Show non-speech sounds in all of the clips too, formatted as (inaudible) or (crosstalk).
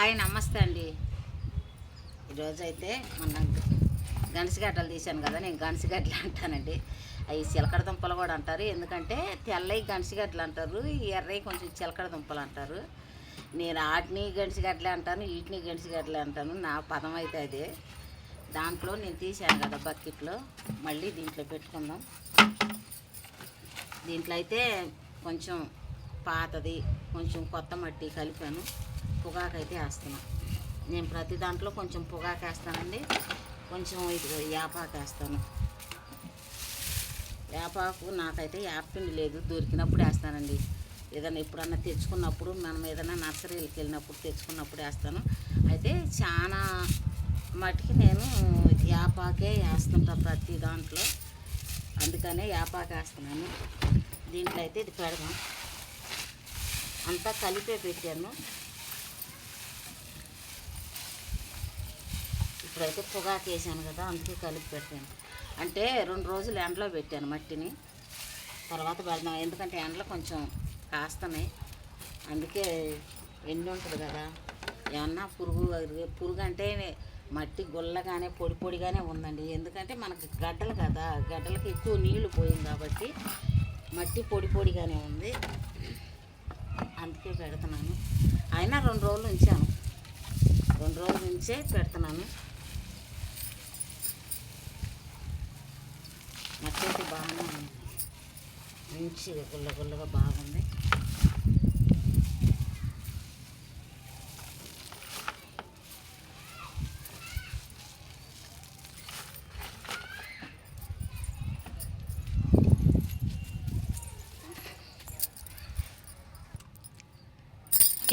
Hi నమస్తే అండి. ఈరోజు అయితే మొన్న గణసిగడ్డలు తీశాను కదా నేను గణసిగడ్డలు అంటానండి. అవి చిలకడ దుంపలు కూడా అంటారు. ఎందుకంటే తెల్లవి గణసిగడ్డలు అంటారు ఈ ఎర్రవి కొంచెం చిలకడ దుంపలు అంటారు. నేను ఆటిని గనిసిగడ్డలే అంటాను వీటిని గనిసిగడ్డలే అంటాను. నా పదం అయితే అదే. దాంట్లో నేను తీశాను కదా బకెట్లో. మళ్ళీ దీంట్లో పెట్టుకుందాం. దీంట్లో అయితే కొంచెం పాతది కొంచెం కొత్త మట్టి కలిపాను. పొగాకు అయితే వేస్తున్నాను నేను ప్రతి దాంట్లో కొంచెం పొగాకు వేస్తానండి. కొంచెం ఇది యాపాకు వేస్తాను. యాపాకు నాకైతే యాపిండి లేదు. దొరికినప్పుడు వేస్తానండి. ఏదైనా ఎప్పుడన్నా తెచ్చుకున్నప్పుడు మనం ఏదైనా నర్సరీలకు వెళ్ళినప్పుడు తెచ్చుకున్నప్పుడు వేస్తాను. అయితే చాలా మటుకి నేను యాపాకే వేస్తుంటాను ప్రతి దాంట్లో. అందుకనే యాపాకు వేస్తున్నాను. దీంట్లో అయితే ఇది పెడదాం. అంతా కలిపే పెట్టాను. ఇప్పుడైతే పొగాకు వేసాను కదా అందుకే కలిపి పెట్టాను. అంటే రెండు రోజులు ఎండలో పెట్టాను మట్టిని. తర్వాత పెడదాం ఎందుకంటే ఎండలో కొంచెం కాస్తున్నాయి అందుకే ఎండి ఉంటుంది కదా. ఏమన్నా పురుగు పురుగు అంటే మట్టి గుల్లగానే పొడి పొడిగానే ఉందండి. ఎందుకంటే మనకి గడ్డలు కదా గడ్డలకి ఎక్కువ నీళ్ళు పోయింది కాబట్టి మట్టి పొడి పొడిగానే ఉంది. అందుకే పెడుతున్నాను. అయినా రెండు రోజులు ఉంచాను. రెండు రోజుల నుంచే పెడుతున్నాను మట్టి అయితే బాగానే ఉంది మంచిగా గుల్ల గుల్లగా బాగుంది.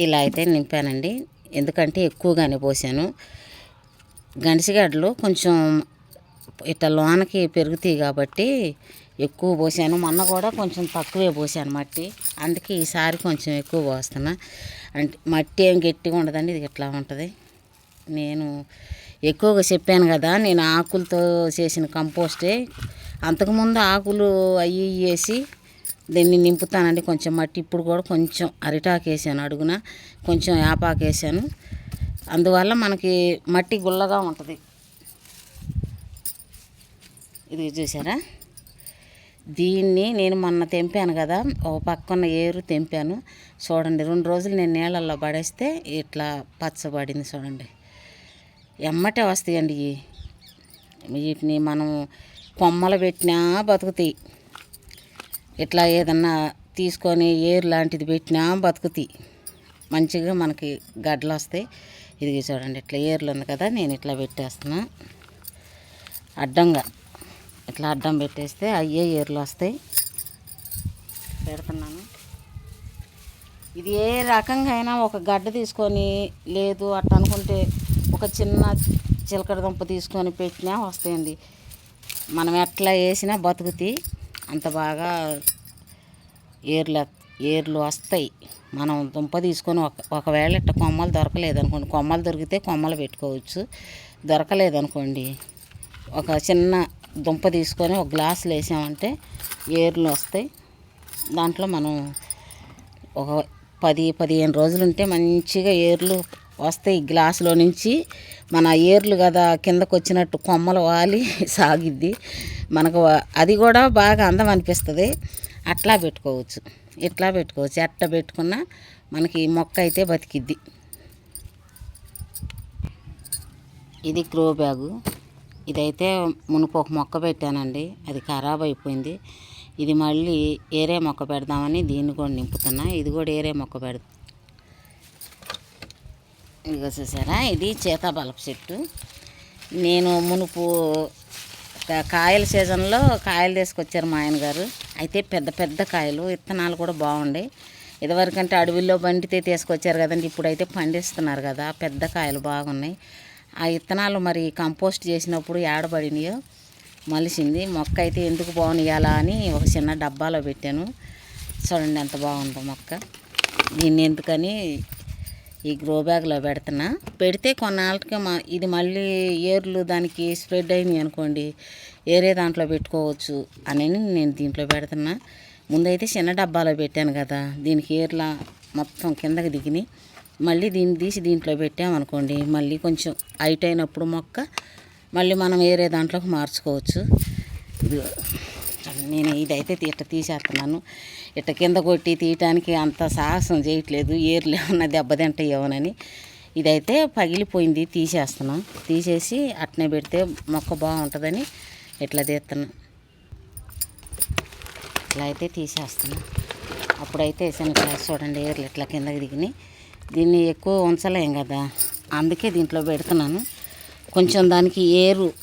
ఇలా అయితే నింపానండి. ఎందుకంటే ఎక్కువగానే పోసాను. గంటిసిగడ్డలు కొంచెం ఇట్లా లోనకి పెరుగుతాయి కాబట్టి ఎక్కువ పోసాను. మొన్న కూడా కొంచెం తక్కువే పోసాను మట్టి. అందుకే ఈసారి కొంచెం ఎక్కువ పోస్తున్నా. అంటే మట్టి ఏం గట్టిగా ఉండదండి ఇది ఇట్లా ఉంటుంది. నేను ఎక్కువగా చెప్పాను కదా నేను ఆకులతో చేసిన కంపోస్టే. అంతకుముందు ఆకులు అవి వేసి దీన్ని నింపుతానండి కొంచెం మట్టి. ఇప్పుడు కూడా కొంచెం అరిటాకు వేసాను అడుగున. కొంచెం యాపాకు వేసాను అందువల్ల మనకి మట్టి గుల్లగా ఉంటుంది. ఇది చూసారా? దీన్ని నేను మొన్న తెంపాను కదా ఒక పక్కన ఏరు తెంపాను. చూడండి రెండు రోజులు నేను నీళ్ళల్లో పడేస్తే ఇట్లా పచ్చబడింది చూడండి. ఎమ్మటే వస్తాయండి ఇవి. వీటిని మనం కొమ్మలు పెట్టినా బతుకుతాయి. ఇట్లా ఏదన్నా తీసుకొని ఏరు లాంటిది పెట్టినా బతుకుతాయి. మంచిగా మనకి గడ్డలు వస్తాయి. ఇది చూడండి ఇట్లా ఏర్లు ఉంది కదా నేను ఇట్లా పెట్టేస్తున్నా. అడ్డంగా. ఇట్లా అడ్డం పెట్టేస్తే అయ్యే ఏర్లు వస్తాయి. పెడుతున్నాను. ఇది ఏ రకంగా అయినా ఒక గడ్డ తీసుకొని లేదు అట్ట అనుకుంటే ఒక చిన్న చిలకడ దుంప తీసుకొని పెట్టినా వస్తాయండి. మనం ఎట్లా వేసినా బతుకుతాయి. అంత బాగా ఏర్లు ఏర్లు వస్తాయి. మనం దుంప తీసుకొని ఒక ఒకవేళ ఇట్ట కొమ్మలు దొరకలేదు అనుకోండి. కొమ్మలు దొరికితే కొమ్మలు పెట్టుకోవచ్చు. దొరకలేదు అనుకోండి. ఒక చిన్న దుంప తీసుకొని ఒక గ్లాసులు వేసామంటే ఏర్లు వస్తాయి. దాంట్లో మనం ఒక పది పదిహేను రోజులు ఉంటే మంచిగా ఏర్లు వస్తాయి. గ్లాసులో నుంచి మన ఏర్లు కదా కిందకు వచ్చినట్టు కొమ్మలు వాలి (laughs) సాగిద్ది. మనకు అది కూడా బాగా అందం అనిపిస్తుంది. అట్లా పెట్టుకోవచ్చు. ఇట్లా పెట్టుకోవచ్చు. ఎట్ట పెట్టుకున్నా మనకి మొక్క అయితే బతికిద్ది. ఇది క్రో బ్యాగు. ఇదైతే మునుపు ఒక మొక్క పెట్టానండి. అది ఖరాబ్ అయిపోయింది. ఇది మళ్ళీ ఏరే మొక్క పెడదామని దీన్ని కూడా నింపుతున్నా. ఇది కూడా ఏరే మొక్క పెడతా. ఇదిగో చూసారా? ఇది చేతాబలపు చెట్టు నేను మునుపు కాయల సీజన్లో కాయలు తీసుకొచ్చారు మా ఆయన గారు అయితే పెద్ద పెద్ద కాయలు విత్తనాలు కూడా బాగుండే. ఇదివరకంటే అడవిలో బండితే తీసుకొచ్చారు కదండి. ఇప్పుడైతే పండిస్తున్నారు కదా. పెద్ద కాయలు బాగున్నాయి. ఆ విత్తనాలు మరి కంపోస్ట్ చేసినప్పుడు ఏడబడినాయో మలిసింది. మొక్క అయితే ఎందుకు బాగునియాలా అని ఒక చిన్న డబ్బాలో పెట్టాను. చూడండి ఎంత బాగుందో మొక్క. దీన్ని ఎందుకని ఈ గ్రో బ్యాగ్లో పెడుతున్నా. పెడితే కొన్నాళ్ళకి మా ఇది మళ్ళీ ఏర్లు దానికి స్ప్రెడ్ అయినాయి అనుకోండి. ఏరే దాంట్లో పెట్టుకోవచ్చు అని నేను దీంట్లో పెడుతున్నా. ముందైతే చిన్న డబ్బాలో పెట్టాను కదా. దీనికి ఏర్ల మొత్తం కిందకి దిగినాయి. మళ్ళీ దీన్ని తీసి దీంట్లో పెట్టామనుకోండి మళ్ళీ కొంచెం హైట్ అయినప్పుడు మొక్క మళ్ళీ మనం వేరే దాంట్లోకి మార్చుకోవచ్చు. ఇది నేను ఇదైతే ఇట్ట తీసేస్తున్నాను. ఇట్ట కింద కొట్టి తీయటానికి అంత సాహసం చేయట్లేదు ఏర్లు ఏమన్నా దెబ్బతింటాయేమోనని ఇదైతే పగిలిపోయింది తీసేస్తున్నాం. తీసేసి అట్నే పెడితే మొక్క బాగుంటుందని ఇట్లా తీస్తున్నాం. ఇట్లా అయితే తీసేస్తున్నాం. అప్పుడైతే శనగకాయ చూడండి ఏర్లు ఇట్లా కిందకి దిగినాయి. దీన్ని ఎక్కువ ఉంచలేం కదా. అందుకే దీంట్లో పెడుతున్నాను. కొంచెం దానికి ఏరు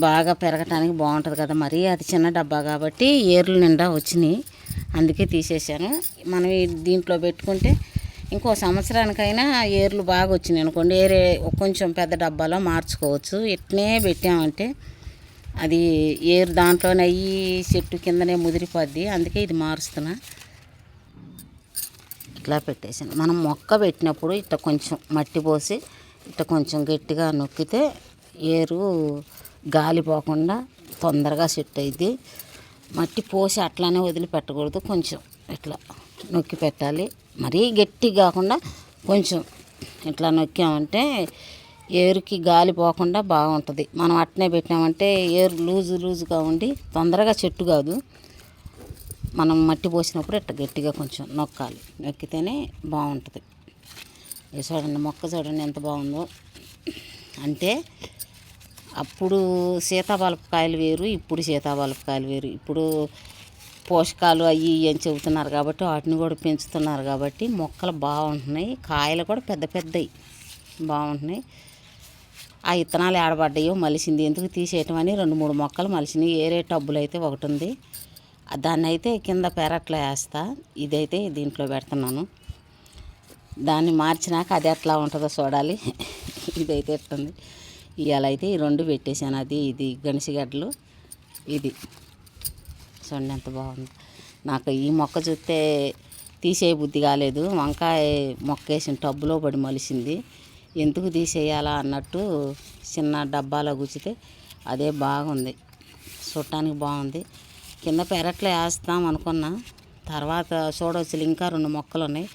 బాగా పెరగటానికి బాగుంటుంది కదా మరి. అది చిన్న డబ్బా కాబట్టి ఏర్లు నిండా వచ్చినాయి. అందుకే తీసేసాను మనం దీంట్లో పెట్టుకుంటే ఇంకో సంవత్సరానికైనా ఏర్లు బాగా వచ్చినాయి అనుకోండి. ఏరే కొంచెం పెద్ద డబ్బాలో మార్చుకోవచ్చు. ఇట్నే పెట్టామంటే అది ఏరు దాంట్లోనే అయ్యి చెట్టు కిందనే ముదిరిపోద్ది. అందుకే ఇది మారుస్తున్నా. ఇట్లా పెట్టేసాను మనం మొక్క పెట్టినప్పుడు ఇట్లా కొంచెం మట్టి పోసి ఇట్లా కొంచెం గట్టిగా నొక్కితే ఏరు గాలి పోకుండా తొందరగా సెట్ అయింది మట్టి పోసి అట్లానే వదిలిపెట్టకూడదు. కొంచెం ఇట్లా నొక్కి పెట్టాలి. మరీ గట్టి కాకుండా కొంచెం ఇట్లా నొక్కామంటే ఏరుకి గాలి పోకుండా బాగుంటుంది. మనం అట్నే పెట్టామంటే ఏరు లూజు లూజుగా ఉండి తొందరగా చెట్టు కాదు. మనం మట్టి పోసినప్పుడు ఇట్ట గట్టిగా కొంచెం నొక్కాలి. నొక్కితేనే బాగుంటుంది. చూడండి మొక్క చూడండి ఎంత బాగుందో. అంటే అప్పుడు సీతాఫలకాయలు వేరు ఇప్పుడు సీతాఫలకాయలు వేరు. ఇప్పుడు పోషకాలు అవి అని చెబుతున్నారు కాబట్టి వాటిని కూడా పెంచుతున్నారు కాబట్టి మొక్కలు బాగుంటున్నాయి. కాయలు కూడా పెద్ద పెద్దవి బాగుంటున్నాయి. ఆ విత్తనాలు ఏడబడ్డాయో మలిసింది ఎందుకు తీసేయటం అని రెండు మూడు మొక్కలు మలిసినాయి. ఏరే టబ్బులు అయితే ఒకటి ఉంది దాన్ని అయితే కింద పెరట్లో వేస్తా. ఇదైతే దీంట్లో పెడుతున్నాను. దాన్ని మార్చినాక అది ఎట్లా ఉంటుందో చూడాలి. (laughs) ఇదైతే ఎట్టుంది. ఇవాళ అయితే ఈ రెండు పెట్టేశాను. అది ఇది గణిసిగడ్డలు. ఇది. చూడండి ఎంత బాగుంది. నాకు ఈ మొక్క చూస్తే తీసే బుద్ధి కాలేదు. వంకాయ మొక్క వేసిన టబ్బులో పడి మలిసింది. ఎందుకు తీసేయాలా అన్నట్టు చిన్న డబ్బాలో గుచ్చితే అదే బాగుంది. చూడటానికి బాగుంది. కింద పెరట్లో వేస్తాం అనుకున్నా. తర్వాత చూడవచ్చు ఇంకా రెండు మొక్కలు ఉన్నాయి.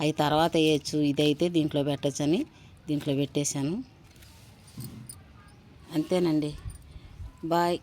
అవి తర్వాత వేయచ్చు. ఇదైతే దీంట్లో పెట్టచ్చని దీంట్లో పెట్టేశాను. అంతేనండి. బాయ్.